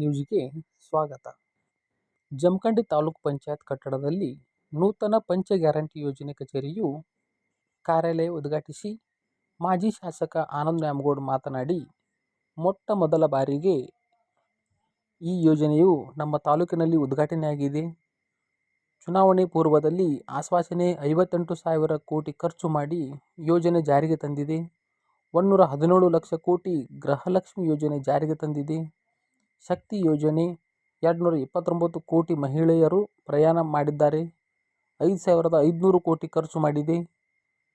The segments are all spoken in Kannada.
ನ್ಯೂಸ್ಗೆ ಸ್ವಾಗತ. ಜಮಖಂಡಿ ತಾಲೂಕು ಪಂಚಾಯತ್ ಕಟ್ಟಡದಲ್ಲಿ ನೂತನ ಪಂಚ ಗ್ಯಾರಂಟಿ ಯೋಜನೆ ಕಚೇರಿಯು ಕಾರ್ಯಾಲಯ ಉದ್ಘಾಟಿಸಿ ಮಾಜಿ ಶಾಸಕ ಆನಂದ್ ನ್ಯಾಮಗೌಡ್ ಮಾತನಾಡಿ, ಮೊಟ್ಟ ಮೊದಲ ಬಾರಿಗೆ ಈ ಯೋಜನೆಯು ನಮ್ಮ ತಾಲೂಕಿನಲ್ಲಿ ಉದ್ಘಾಟನೆಯಾಗಿದೆ. ಚುನಾವಣೆ ಪೂರ್ವದಲ್ಲಿ ಆಶ್ವಾಸನೆ ಐವತ್ತೆಂಟು ಸಾವಿರ ಕೋಟಿ ಖರ್ಚು ಮಾಡಿ ಯೋಜನೆ ಜಾರಿಗೆ ತಂದಿದೆ. ಒನ್ನೂರ ಹದಿನೇಳು ಲಕ್ಷ ಕೋಟಿ ಗೃಹಲಕ್ಷ್ಮಿ ಯೋಜನೆ ಜಾರಿಗೆ ತಂದಿದೆ. ಶಕ್ತಿ ಯೋಜನೆ ಎರಡುನೂರ ಇಪ್ಪತ್ತೊಂಬತ್ತು ಕೋಟಿ ಮಹಿಳೆಯರು ಪ್ರಯಾಣ ಮಾಡಿದ್ದಾರೆ. ಐದು ಸಾವಿರದ ಐದುನೂರು ಕೋಟಿ ಖರ್ಚು ಮಾಡಿದೆ.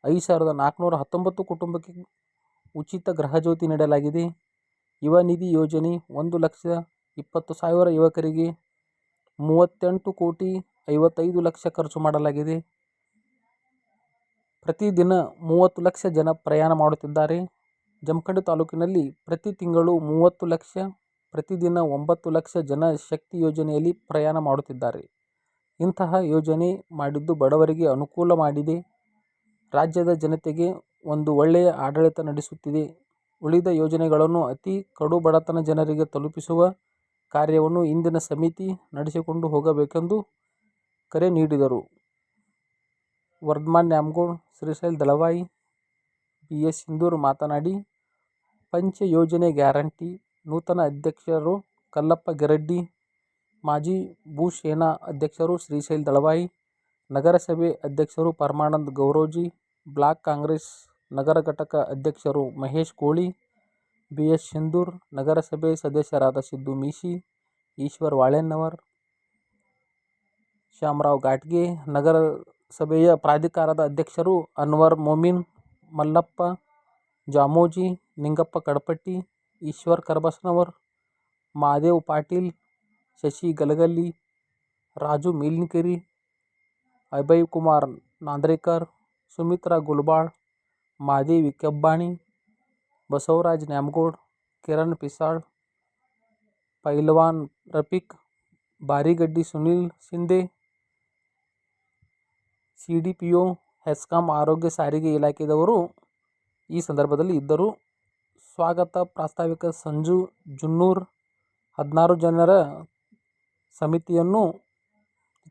ಐದು ಸಾವಿರದ ನಾಲ್ಕುನೂರ ಹತ್ತೊಂಬತ್ತು ಕುಟುಂಬಕ್ಕೆ ಉಚಿತ ಗೃಹಜ್ಯೋತಿ ನೀಡಲಾಗಿದೆ. ಯುವ ನಿಧಿ ಯೋಜನೆ ಒಂದು ಲಕ್ಷ ಇಪ್ಪತ್ತು ಸಾವಿರ ಯುವಕರಿಗೆ ಮೂವತ್ತೆಂಟು ಕೋಟಿ ಐವತ್ತೈದು ಲಕ್ಷ ಖರ್ಚು ಮಾಡಲಾಗಿದೆ. ಪ್ರತಿದಿನ ಮೂವತ್ತು ಲಕ್ಷ ಜನ ಪ್ರಯಾಣ ಮಾಡುತ್ತಿದ್ದಾರೆ. ಜಮಖಂಡಿ ತಾಲೂಕಿನಲ್ಲಿ ಪ್ರತಿ ತಿಂಗಳು ಮೂವತ್ತು ಲಕ್ಷ ಪ್ರತಿದಿನ ಒಂಬತ್ತು ಲಕ್ಷ ಜನ ಶಕ್ತಿ ಯೋಜನೆಯಲ್ಲಿ ಪ್ರಯಾಣ ಮಾಡುತ್ತಿದ್ದಾರೆ. ಇಂತಹ ಯೋಜನೆ ಮಾಡಿದ್ದು ಬಡವರಿಗೆ ಅನುಕೂಲ ಮಾಡಿದೆ. ರಾಜ್ಯದ ಜನತೆಗೆ ಒಂದು ಒಳ್ಳೆಯ ಆಡಳಿತ ನಡೆಸುತ್ತಿದೆ. ಉಳಿದ ಯೋಜನೆಗಳನ್ನು ಅತಿ ಕಡು ಬಡತನ ಜನರಿಗೆ ತಲುಪಿಸುವ ಕಾರ್ಯವನ್ನು ಇಂದಿನ ಸಮಿತಿ ನಡೆಸಿಕೊಂಡು ಹೋಗಬೇಕೆಂದು ಕರೆ ನೀಡಿದರು. ವರ್ಧಮಾನ್ ನ್ಯಾಮಗೌಡ್ ಶ್ರೀಶೈಲ್ ದಳವಾಯಿ, ಬಿ ಎಸ್ ಸಿಂಧೂರ್ ಮಾತನಾಡಿ, ಪಂಚ ಯೋಜನೆ ಗ್ಯಾರಂಟಿ ನೂತನ ಅಧ್ಯಕ್ಷರು ಕಲ್ಲಪ್ಪ ಗೆರಡ್ಡಿ, ಮಾಜಿ ಭೂಸೇನಾ ಅಧ್ಯಕ್ಷರು ಶ್ರೀಶೈಲ್ ದಳವಾಯಿ, ನಗರಸಭೆ ಅಧ್ಯಕ್ಷರು ಪರಮಾನಂದ್ ಗೌರೋಜಿ, ಬ್ಲಾಕ್ ಕಾಂಗ್ರೆಸ್ ನಗರ ಘಟಕ ಅಧ್ಯಕ್ಷರು ಮಹೇಶ್ ಕೋಳಿ ಬಿ ಎಸ್ ಸಿಂಧೂರ್, ನಗರಸಭೆ ಸದಸ್ಯರಾದ ಸಿದ್ದು ಮೀಶಿ, ಈಶ್ವರ್ ವಾಳೆನ್ನವರ್ ಶ್ಯಾಮರಾವ್ ಘಾಟ್ಗೆ, ನಗರಸಭೆಯ ಪ್ರಾಧಿಕಾರದ ಅಧ್ಯಕ್ಷರು ಅನ್ವರ್ ಮೊಮಿನ್, ಮಲ್ಲಪ್ಪ ಜಾಮೋಜಿ, ನಿಂಗಪ್ಪ ಕಡಪಟ್ಟಿ ಈಶ್ವರ್ ಕರಬಸ್ನವರ್ ಮಾದೇವ್ ಪಾಟೀಲ್ ಶಶಿ ಗಲಗಲ್ಲಿ ರಾಜು ಮೇಲ್ನಿಕೇರಿ ಅಭಯ್ ಕುಮಾರ್ ನಾಂದ್ರೇಕರ್ ಸುಮಿತ್ರಾ ಗುಲ್ಬಾಳ್ ಮಾದೇವಿ ಕೆಬ್ಬಾಣಿ ಬಸವರಾಜ್ ನ್ಯಾಮಗೋಡ್ ಕಿರಣ್ ಪಿಸಾಳ್ ಪೈಲ್ವಾನ್ Rafiq Barigaddi Sunil Shinde C D P O HESCOM ಆರೋಗ್ಯ ಸಾರಿಗೆ ಇಲಾಖೆದವರು ಈ ಸಂದರ್ಭದಲ್ಲಿ ಇದ್ದರು. ಸ್ವಾಗತ ಪ್ರಾಸ್ತಾವಿಕ ಸಂಜು ಜುನ್ನೂರ್ ಹದಿನಾರು ಜನರ ಸಮಿತಿಯನ್ನು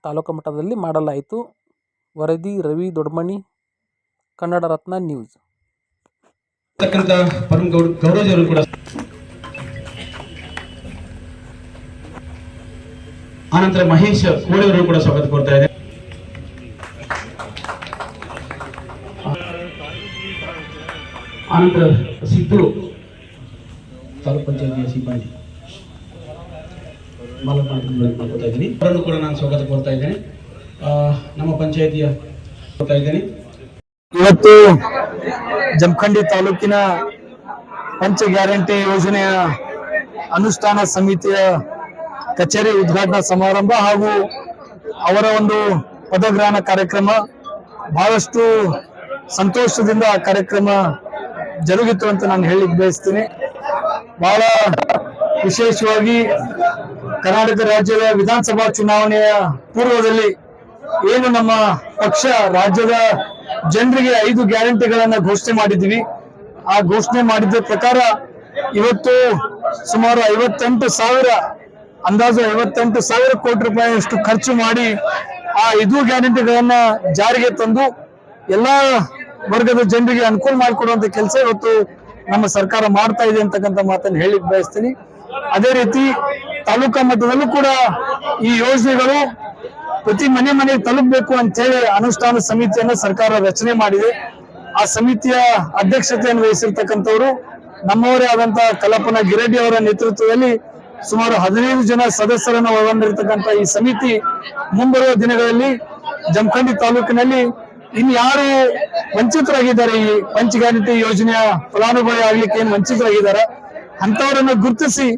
ತಾಲೂಕು ಮಟ್ಟದಲ್ಲಿ ಮಾಡಲಾಯಿತು. ವರದಿ ರವಿ ದೊಡ್ಮಣಿ, ಕನ್ನಡ ರತ್ನ ನ್ಯೂಸ್. ಆನಂತರ ಮಹೇಶ್ ಕೋಳಿಯವರು ಕೂಡ ಸ್ವಾಗತ ಕೋರ್ತಾ ಇದೆ ಆನಂತರ ಸಿದ್ದು ಇದ್ದೀನಿ. ಅವರನ್ನು ಕೂಡ ನಾನು ಸ್ವಾಗತ ಕೋರ್ತಾ ಇದ್ದೇನೆ. ನಮ್ಮ ಪಂಚಾಯತಿಯ ಇದ್ದೇನೆ. ಇವತ್ತು ಜಮಖಂಡಿ ತಾಲೂಕಿನ ಪಂಚ ಗ್ಯಾರಂಟಿ ಯೋಜನೆಯ ಅನುಷ್ಠಾನ ಸಮಿತಿಯ ಕಚೇರಿ ಉದ್ಘಾಟನಾ ಸಮಾರಂಭ ಹಾಗೂ ಅವರ ಒಂದು ಪದಗ್ರಹಣ ಕಾರ್ಯಕ್ರಮ. ಬಹಳಷ್ಟು ಸಂತೋಷದಿಂದ ಆ ಕಾರ್ಯಕ್ರಮ ಜರುಗಿತು ಅಂತ ನಾನು ಹೇಳಿಕ್ ಬಯಸ್ತೀನಿ. ಬಹಳ ವಿಶೇಷವಾಗಿ ಕರ್ನಾಟಕ ರಾಜ್ಯದ ವಿಧಾನಸಭಾ ಚುನಾವಣೆಯ ಪೂರ್ವದಲ್ಲಿ ಏನು ನಮ್ಮ ಪಕ್ಷ ರಾಜ್ಯದ ಜನರಿಗೆ ಐದು ಗ್ಯಾರಂಟಿಗಳನ್ನ ಘೋಷಣೆ ಮಾಡಿದ್ವಿ ಆ ಘೋಷಣೆ ಮಾಡಿದ ಪ್ರಕಾರ ಇವತ್ತು ಸುಮಾರು ಐವತ್ತೆಂಟು ಸಾವಿರ, ಅಂದಾಜು ಐವತ್ತೆಂಟು ಸಾವಿರ ಕೋಟಿ ರೂಪಾಯಿಯಷ್ಟು ಖರ್ಚು ಮಾಡಿ ಆ ಐದು ಗ್ಯಾರಂಟಿಗಳನ್ನ ಜಾರಿಗೆ ತಂದು ಎಲ್ಲಾ ವರ್ಗದ ಜನರಿಗೆ ಅನುಕೂಲ ಮಾಡಿಕೊಡುವಂತ ಕೆಲಸ ಇವತ್ತು ನಮ್ಮ ಸರ್ಕಾರ ಮಾಡ್ತಾ ಇದೆ ಅಂತಕ್ಕಂಥ ಮಾತನ್ನು ಹೇಳಿಕ್ ಬಯಸ್ತೀನಿ. ಅದೇ ರೀತಿ ತಾಲೂಕಾ ಮಟ್ಟದಲ್ಲೂ ಕೂಡ ಈ ಯೋಜನೆಗಳು ಪ್ರತಿ ಮನೆ ಮನೆಗೆ ತಲುಪಬೇಕು ಅಂತ ಹೇಳಿ ಅನುಷ್ಠಾನ ಸಮಿತಿಯನ್ನು ಸರ್ಕಾರ ರಚನೆ ಮಾಡಿದೆ. ಆ ಸಮಿತಿಯ ಅಧ್ಯಕ್ಷತೆಯನ್ನು ವಹಿಸಿರ್ತಕ್ಕಂಥವ್ರು, ನಮ್ಮವರೇ ಆದಂತಹ ಕಲ್ಲಪ್ಪನ ಗಿರೆಡ್ಡಿ ಅವರ ನೇತೃತ್ವದಲ್ಲಿ ಸುಮಾರು ಹದಿನೈದು ಜನ ಸದಸ್ಯರನ್ನು ಒಳಗೊಂಡಿರ್ತಕ್ಕಂಥ ಈ ಸಮಿತಿ ಮುಂಬರುವ ದಿನಗಳಲ್ಲಿ ಜಮಖಂಡಿ ತಾಲೂಕಿನಲ್ಲಿ ಇನ್ನು ಯಾರು ವಂಚಿತರಾಗಿದ್ದಾರೆ ಈ ಪಂಚಗಾನಿತಿ ಯೋಜನೆಯ ಫಲಾನುಭವಿ ಆಗ್ಲಿಕ್ಕೆ ಏನ್ ವಂಚಿತರಾಗಿದ್ದಾರೆ ಅಂತವರನ್ನ ಗುರುತಿಸಿ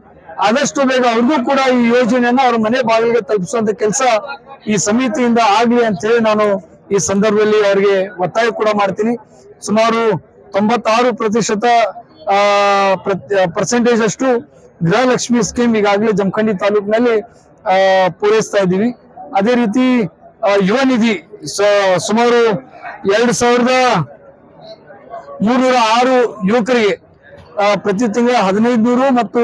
ಆದಷ್ಟು ಬೇಗ ಅವ್ರಿಗೂ ಕೂಡ ಈ ಯೋಜನೆಯನ್ನ ಅವ್ರ ಮನೆ ಬಾಗಿಲಿಗೆ ತಲುಪಿಸುವಂತ ಕೆಲಸ ಈ ಸಮಿತಿಯಿಂದ ಆಗ್ಲಿ ಅಂತ ಹೇಳಿ ನಾನು ಈ ಸಂದರ್ಭದಲ್ಲಿ ಅವರಿಗೆ ಒತ್ತಾಯ ಕೂಡ ಮಾಡ್ತೀನಿ. ಸುಮಾರು ತೊಂಬತ್ತಾರು ಪ್ರತಿಶತ ಪರ್ಸೆಂಟೇಜ್ ಅಷ್ಟು ಗೃಹಲಕ್ಷ್ಮಿ ಸ್ಕೀಮ್ ಈಗಾಗಲೇ ಜಮಖಂಡಿ ತಾಲೂಕಿನಲ್ಲಿ ಪೂರೈಸ್ತಾ ಇದ್ದೀವಿ. ಅದೇ ರೀತಿ ಯುವ ನಿಧಿ ಸುಮಾರು ಎರಡು ಸಾವಿರದ ಮೂರ್ನೂರ ಆರು ಯುವಕರಿಗೆ ಪ್ರತಿ ತಿಂಗಳ ಹದಿನೈದು ನೂರು ಮತ್ತು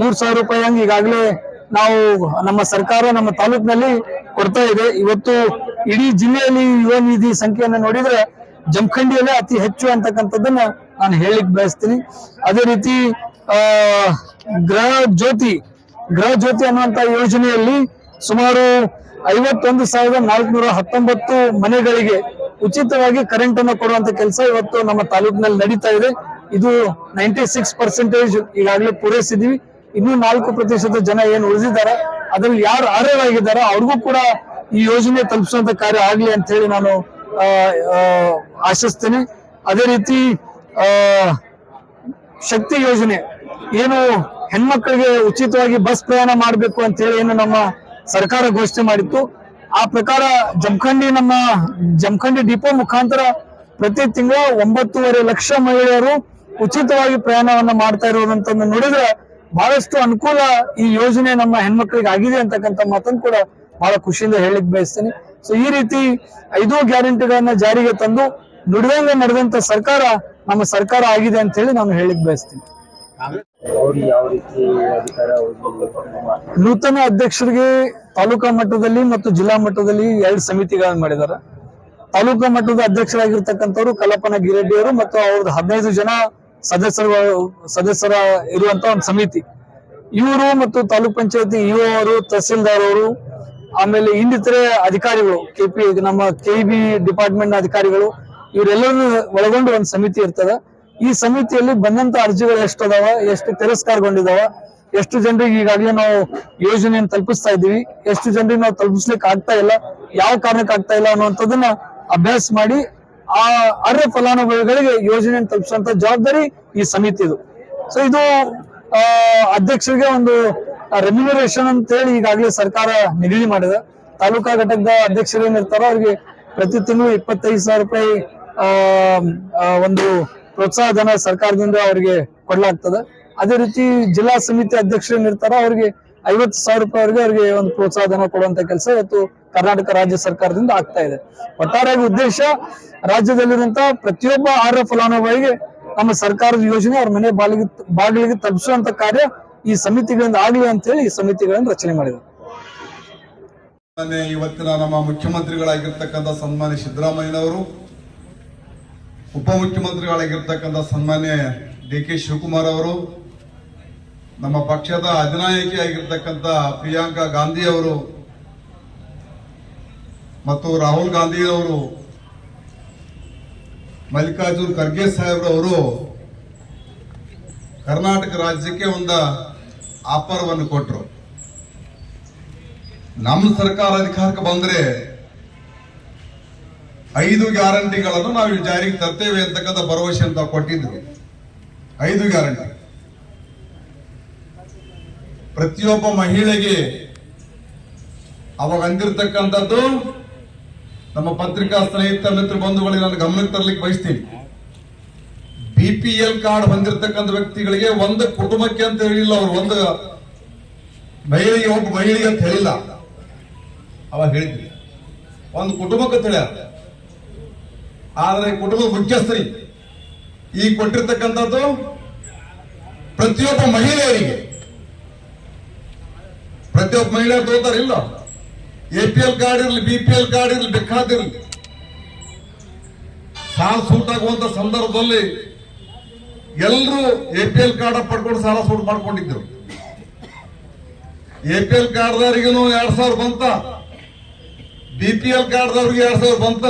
ಮೂರು ಸಾವಿರ ರೂಪಾಯಿ ಹಂಗೆ ಈಗಾಗಲೇ ನಾವು ನಮ್ಮ ಸರ್ಕಾರ ನಮ್ಮ ತಾಲೂಕಿನಲ್ಲಿ ಕೊಡ್ತಾ ಇದೆ. ಇವತ್ತು ಇಡೀ ಜಿಲ್ಲೆಯಲ್ಲಿ ಯುವ ನಿಧಿ ಸಂಖ್ಯೆಯನ್ನು ನೋಡಿದ್ರೆ ಜಮಖಂಡಿಯಲ್ಲೇ ಅತಿ ಹೆಚ್ಚು ಅಂತಕ್ಕಂಥದ್ದನ್ನ ನಾನು ಹೇಳಿಕ್ ಬಯಸ್ತೀನಿ. ಅದೇ ರೀತಿ ಗೃಹ ಜ್ಯೋತಿ ಗೃಹ ಜ್ಯೋತಿ ಅನ್ನುವಂತ ಯೋಜನೆಯಲ್ಲಿ ಸುಮಾರು ಐವತ್ತೊಂದು ಸಾವಿರದ ನಾಲ್ಕುನೂರ ಹತ್ತೊಂಬತ್ತು ಮನೆಗಳಿಗೆ ಉಚಿತವಾಗಿ ಕರೆಂಟ್ ಅನ್ನು ಕೊಡುವಂತ ಕೆಲಸ ಇವತ್ತು ನಮ್ಮ ತಾಲೂಕಿನಲ್ಲಿ ನಡೀತಾ ಇದೆ. ಇದು ನೈಂಟಿ ಸಿಕ್ಸ್ ಪರ್ಸೆಂಟೇಜ್ ಈಗಾಗಲೇ ಪೂರೈಸಿದೀವಿ ಇನ್ನೂ ನಾಲ್ಕು ಪ್ರತಿಶತ ಜನ ಏನು ಉಳಿದಿದ್ದಾರೆ, ಅದ್ರಲ್ಲಿ ಯಾರು ಅರ್ಹರಾಗಿದ್ದಾರೆ ಅವ್ರಿಗೂ ಕೂಡ ಈ ಯೋಜನೆ ತಲುಪಿಸುವಂತ ಕಾರ್ಯ ಆಗ್ಲಿ ಅಂತ ಹೇಳಿ ನಾನು ಆಶಿಸ್ತೇನೆ. ಅದೇ ರೀತಿ ಶಕ್ತಿ ಯೋಜನೆ, ಏನು ಹೆಣ್ಮಕ್ಳಿಗೆ ಉಚಿತವಾಗಿ ಬಸ್ ಪ್ರಯಾಣ ಮಾಡಬೇಕು ಅಂತ ಹೇಳಿ ಏನು ನಮ್ಮ ಸರ್ಕಾರ ಘೋಷಣೆ ಮಾಡಿತ್ತು. ಆ ಪ್ರಕಾರ ಜಮಖಂಡಿ ನಮ್ಮ ಜಮಖಂಡಿ ಡಿಪೋ ಮುಖಾಂತರ ಪ್ರತಿ ತಿಂಗಳ ಒಂಬತ್ತೂವರೆ ಲಕ್ಷ ಮಹಿಳೆಯರು ಉಚಿತವಾಗಿ ಪ್ರಯಾಣವನ್ನ ಮಾಡ್ತಾ ಇರೋದಂತಂದು ನೋಡಿದ್ರೆ ಬಹಳಷ್ಟು ಅನುಕೂಲ ಈ ಯೋಜನೆ ನಮ್ಮ ಹೆಣ್ಮಕ್ಳಿಗೆ ಆಗಿದೆ ಅಂತಕ್ಕಂಥ ಮಾತನ್ನು ಕೂಡ ಬಹಳ ಖುಷಿಯಿಂದ ಹೇಳಿಕ್ ಬಯಸ್ತೇನೆ. ಸೊ ಈ ರೀತಿ ಐದು ಗ್ಯಾರಂಟಿಗಳನ್ನ ಜಾರಿಗೆ ತಂದು ನುಡಿದಂಗೆ ನಡೆದಂತ ಸರ್ಕಾರ ನಮ್ಮ ಸರ್ಕಾರ ಆಗಿದೆ ಅಂತ ಹೇಳಿ ನಾನು ಹೇಳಿಕ್ ಬಯಸ್ತೀನಿ. ಅವ್ರು ನೂತನ ಅಧ್ಯಕ್ಷರಿಗೆ ತಾಲೂಕಾ ಮಟ್ಟದಲ್ಲಿ ಮತ್ತು ಜಿಲ್ಲಾ ಮಟ್ಟದಲ್ಲಿ ಎರಡು ಸಮಿತಿಗಳನ್ನು ಮಾಡಿದ್ದಾರೆ. ತಾಲೂಕಾ ಮಟ್ಟದ ಅಧ್ಯಕ್ಷರಾಗಿರ್ತಕ್ಕಂಥವ್ರು ಕಲ್ಲಪ್ಪನ ಗಿರೆಡ್ಡಿಯವರು ಮತ್ತು ಅವ್ರದ್ದು ಹದಿನೈದು ಜನ ಸದಸ್ಯರು, ಸದಸ್ಯರ ಇರುವಂತ ಒಂದು ಸಮಿತಿ. ಇವರು ಮತ್ತು ತಾಲೂಕ್ ಪಂಚಾಯತಿ ಇಒ ಅವರು, ತಹಸೀಲ್ದಾರ್ ಅವರು, ಆಮೇಲೆ ಇನ್ನಿತರೆ ಅಧಿಕಾರಿಗಳು, ಕೆಪಿ ನಮ್ಮ ಕೆ ಡಿಪಾರ್ಟ್ಮೆಂಟ್ನ ಅಧಿಕಾರಿಗಳು, ಇವರೆಲ್ಲರನ್ನು ಒಳಗೊಂಡು ಒಂದು ಸಮಿತಿ ಇರ್ತದೆ. ಈ ಸಮಿತಿಯಲ್ಲಿ ಬಂದಂತ ಅರ್ಜಿಗಳು ಎಷ್ಟು ಅದಾವ ಎಷ್ಟು ತಿರಸ್ಕಾರಗೊಂಡಿದಾವ? ಎಷ್ಟು ಜನರಿಗೆ ಈಗಾಗಲೇ ನಾವು ಯೋಜನೆಯನ್ನು ತಲುಪಿಸ್ತಾ ಇದ್ದೀವಿ? ಎಷ್ಟು ಜನರಿಗೆ ನಾವು ತಲುಪಿಸ್ಲಿಕ್ಕೆ ಆಗ್ತಾ ಇಲ್ಲ? ಯಾವ ಕಾರಣಕ್ಕೆ ಆಗ್ತಾ ಇಲ್ಲ ಅನ್ನುವಂಥದ್ದನ್ನ ಅಭ್ಯಾಸ ಮಾಡಿ ಆ ಅರ್ಹ ಫಲಾನುಭವಿಗಳಿಗೆ ಯೋಜನೆಯನ್ನು ತಲುಪಿಸುವಂತ ಜವಾಬ್ದಾರಿ ಈ ಸಮಿತಿದು. ಸೊ ಇದು ಅಧ್ಯಕ್ಷರಿಗೆ ಒಂದು ರೆಮ್ಯುನರೇಷನ್ ಅಂತ ಹೇಳಿ ಈಗಾಗಲೇ ಸರ್ಕಾರ ನಿಗದಿ ಮಾಡಿದೆ. ತಾಲೂಕಾ ಘಟಕದ ಅಧ್ಯಕ್ಷರು ಏನಿರ್ತಾರೋ ಅವ್ರಿಗೆ ಪ್ರತಿ ತಿಂಗಳು ಇಪ್ಪತ್ತೈದು ಸಾವಿರ ರೂಪಾಯಿ ಒಂದು ಪ್ರೋತ್ಸಾಹ ಧನ ಸರ್ಕಾರದಿಂದ ಅವರಿಗೆ ಕೊಡ್ಲಾಗ್ತದೆ. ಅದೇ ರೀತಿ ಜಿಲ್ಲಾ ಸಮಿತಿ ಅಧ್ಯಕ್ಷರು ಏನಿರ್ತಾರೋ ಅವ್ರಿಗೆ ಐವತ್ತು ಸಾವಿರ ರೂಪಾಯಿವರೆಗೆ ಅವರಿಗೆ ಒಂದು ಪ್ರೋತ್ಸಾಹ ಧನ ಕೊಡುವಂತ ಕೆಲಸ ಇವತ್ತು ಕರ್ನಾಟಕ ರಾಜ್ಯ ಸರ್ಕಾರದಿಂದ ಆಗ್ತಾ ಇದೆ. ಒಟ್ಟಾರೆಯಾಗಿ ಉದ್ದೇಶ ರಾಜ್ಯದಲ್ಲಿರುವಂತಹ ಪ್ರತಿಯೊಬ್ಬ ಆರ್ಯ ಫಲಾನುಭವಿಗೆ ನಮ್ಮ ಸರ್ಕಾರದ ಯೋಜನೆ ಅವ್ರ ಮನೆ ಬಾಗಿಲಿಗೆ ಬಾಗಿಲಿಗೆ ತಲುಪಿಸುವಂತ ಕಾರ್ಯ ಈ ಸಮಿತಿಗಳಿಂದ ಆಗಲಿ ಅಂತ ಹೇಳಿ ಈ ಸಮಿತಿಗಳನ್ನು ರಚನೆ ಮಾಡಿದೆ. ಇವತ್ತಿನ ನಮ್ಮ ಮುಖ್ಯಮಂತ್ರಿಗಳಾಗಿರ್ತಕ್ಕಂಥ ಸನ್ಮಾನ್ಯ ಸಿದ್ದರಾಮಯ್ಯನವರು ಉಪಮುಖ್ಯಮಂತ್ರಿಗಳಾಗಿರ್ತಕ್ಕಂಥ ಸನ್ಮಾನ್ಯ ಡಿ ಕೆ ಶಿವಕುಮಾರ್ ಅವರು, ನಮ್ಮ ಪಕ್ಷದ ಅಧಿನಾಯಕಿ ಆಗಿರ್ತಕ್ಕಂಥ ಪ್ರಿಯಾಂಕಾ ಗಾಂಧಿ ಅವರು ಮತ್ತು ರಾಹುಲ್ ಗಾಂಧಿ ಅವರು, ಮಲ್ಲಿಕಾರ್ಜುನ್ ಖರ್ಗೆ ಸಾಹೇಬ್ರವರು ಕರ್ನಾಟಕ ರಾಜ್ಯಕ್ಕೆ ಒಂದು ಆಫರ್ವನ್ನು ಕೊಟ್ಟರು ನಮ್ಮ ಸರ್ಕಾರ ಅಧಿಕಾರಕ್ಕೆ ಬಂದ್ರೆ ಐದು ಗ್ಯಾರಂಟಿಗಳನ್ನು ನಾವು ಜಾರಿಗೆ ತರ್ತೇವೆ ಅಂತಕ್ಕಂಥ ಭರವಸೆ ಅಂತ ಕೊಟ್ಟಿದ್ವಿ ಐದು ಗ್ಯಾರಂಟಿ. ಪ್ರತಿಯೊಬ್ಬ ಮಹಿಳೆಗೆ ಅವಾಗ ಅಂದಿರತಕ್ಕಂಥದ್ದು, ನಮ್ಮ ಪತ್ರಿಕಾ ಸ್ನೇಹಿತ ಮಿತ್ರ ಬಂಧುಗಳಿಗೆ ನಾನು ಗಮನಕ್ಕೆ ತರಲಿಕ್ಕೆ ಬಯಸ್ತೀನಿ. ಬಿಪಿಎಲ್ ಕಾರ್ಡ್ ಹೊಂದಿರತಕ್ಕಂಥ ವ್ಯಕ್ತಿಗಳಿಗೆ ಒಂದು ಕುಟುಂಬಕ್ಕೆ ಅಂತ ಹೇಳಿಲ್ಲ ಅವರು, ಒಂದು ಮಹಿಳೆಗೆ ಒಬ್ಬ ಮಹಿಳೆಗೆ ಅಂತ ಹೇಳಿಲ್ಲ. ಅವಾಗ ಹೇಳಿದ್ರಿ ಒಂದು ಕುಟುಂಬಕ್ಕೆ ಅಂತ ಹೇಳ್ಯಾರ. ಆದ್ರೆ ಕುಟುಂಬದ ಮುಖ್ಯಸ್ಥರಿ ಈ ಕೊಟ್ಟಿರ್ತಕ್ಕಂಥದ್ದು ಪ್ರತಿಯೊಬ್ಬ ಮಹಿಳೆಯರಿಗೆ. ಪ್ರತಿಯೊಬ್ಬ ಮಹಿಳೆಯರು ತೋತಾರೆ ಇಲ್ಲ. ಎ ಪಿ ಎಲ್ ಕಾರ್ಡ್ ಇರಲಿ ಬಿ ಪಿ ಎಲ್ ಕಾರ್ಡ್ ಇರಲಿ ಬೇಕಾದಿರಲಿ ಸಾಲ ಸೂಟಾಗುವಂತ ಸಂದರ್ಭದಲ್ಲಿ ಎಲ್ಲರೂ ಎ ಪಿ ಎಲ್ ಕಾರ್ಡ್ ಪಡ್ಕೊಂಡು ಸಾಲ ಸೂಟ್ ಮಾಡ್ಕೊಂಡಿದ್ರು ಎ ಪಿ ಎಲ್ ಕಾರ್ಡ್ದವರಿಗೂ ಎರಡ್ ಸಾವಿರ ಬಂತ. ಬಿ ಪಿ ಎಲ್ ಕಾರ್ಡ್ದವ್ರಿಗೆ ಎರಡ್ ಸಾವಿರ ಬಂತ.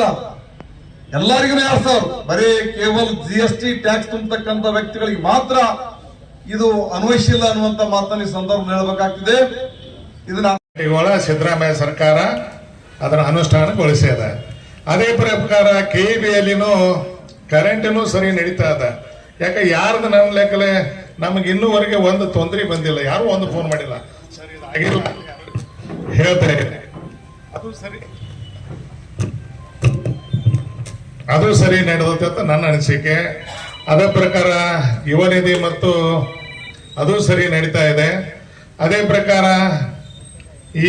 ಎಲ್ಲರಿಗೂ ಸಾವಿರ ಬರೀ ಕೇವಲ ಜಿ ಎಸ್ ಟಿ ಟ್ಯಾಕ್ಸ್ ತುಂಬತಕ್ಕಂತ ವ್ಯಕ್ತಿಗಳಿಗೆ ಮಾತ್ರ ಇದು ಅನ್ವಯಿಸಿಲ್ಲ ಅನ್ನುವಂತ ಮಾತನ್ನ ಈ ಸಂದರ್ಭ ಹೇಳಬೇಕಾಗ್ತಿದೆ. ಇದನ್ನ ಸಿದ್ದರಾಮಯ್ಯ ಸರ್ಕಾರ ಅದರ ಅನುಷ್ಠಾನಗೊಳಿಸ್ಯದ ಅದೇ ಪ್ರಕಾರ ಕೆ ಬಿಯಲ್ಲಿನೂ ಕರೆಂಟ್ನು ಸರಿ ನಡೀತಾ ಅದ ಯಾಕೆ ಯಾರ್ದು ನನ್ನ ಲೆಕ್ಕಲೆ ನಮ್ಗೆ ಇನ್ನೂವರೆಗೆ ಒಂದು ತೊಂದರೆ ಬಂದಿಲ್ಲ. ಯಾರು ಒಂದು ಫೋನ್ ಮಾಡಿಲ್ಲ. ಸರಿ ಇದು ಆಗಿಲ್ಲ ಹೇಳ್ತಾ ಇದ್ದೇನೆ ಅದು ಸರಿ. ಅದು ಸರಿ ನಡೆದತ್ತೆ ಅಂತ ನನ್ನ ಅನಿಸಿಕೆ. ಅದೇ ಪ್ರಕಾರ ಯುವನಿಧಿ ಮತ್ತು ಅದು ಸರಿ ನಡೀತಾ ಇದೆ. ಅದೇ ಪ್ರಕಾರ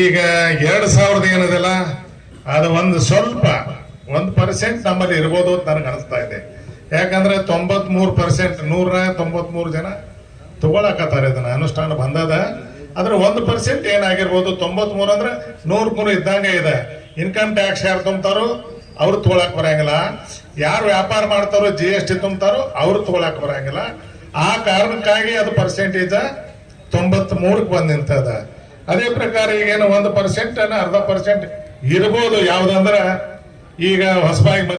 ಈಗ ಎರಡು ಸಾವಿರದ ಏನದಲ್ಲ ಅದು ಒಂದು ಸ್ವಲ್ಪ ಒಂದು ಪರ್ಸೆಂಟ್ ನಮ್ಮಲ್ಲಿ ಇರ್ಬೋದು ಅಂತ ನನಗೆ ಅನಿಸ್ತಾ ಇದೆ. ಯಾಕಂದ್ರೆ ತೊಂಬತ್ ಮೂರು ಪರ್ಸೆಂಟ್ ನೂರ ತೊಂಬತ್ ಮೂರು ಜನ ತಗೊಳಕತ್ತಾರೆ ಇದನ್ನ, ಅನುಷ್ಠಾನ ಬಂದದ. ಆದ್ರೆ ಒಂದು ಪರ್ಸೆಂಟ್ ಏನಾಗಿರ್ಬೋದು ತೊಂಬತ್ ಮೂರು ಅಂದ್ರೆ ನೂರ್ ಮೂರು ಇದ್ದಂಗೆ ಇದೆ. ಇನ್ಕಮ್ ಟ್ಯಾಕ್ಸ್ ಯಾರು ತುಂಬ್ತಾರೋ ಅವ್ರು ತಗೊಳಕ್ ಬರಂಗಿಲ್ಲ. ಯಾರು ವ್ಯಾಪಾರ ಮಾಡ್ತಾರೋ ಜಿ ಎಸ್ ಟಿ ತುಂಬ್ತಾರೋ, ಅವ್ರು ತಗೊಳಕ್ ಬರಂಗಿಲ್ಲ. ಆ ಕಾರಣಕ್ಕಾಗಿ ಅದು ಪರ್ಸೆಂಟೇಜ್ ತೊಂಬತ್ ಮೂರಕ್ಕೆ ಬಂದ್ ನಿಂತದ. ಅದೇ ಪ್ರಕಾರ ಈಗೇನು ಒಂದು ಪರ್ಸೆಂಟ್ ಅರ್ಧ ಪರ್ಸೆಂಟ್ ಇರ್ಬೋದು. ಯಾವ್ದಂದ್ರ ಈಗ ಹೊಸಬಾಗಿ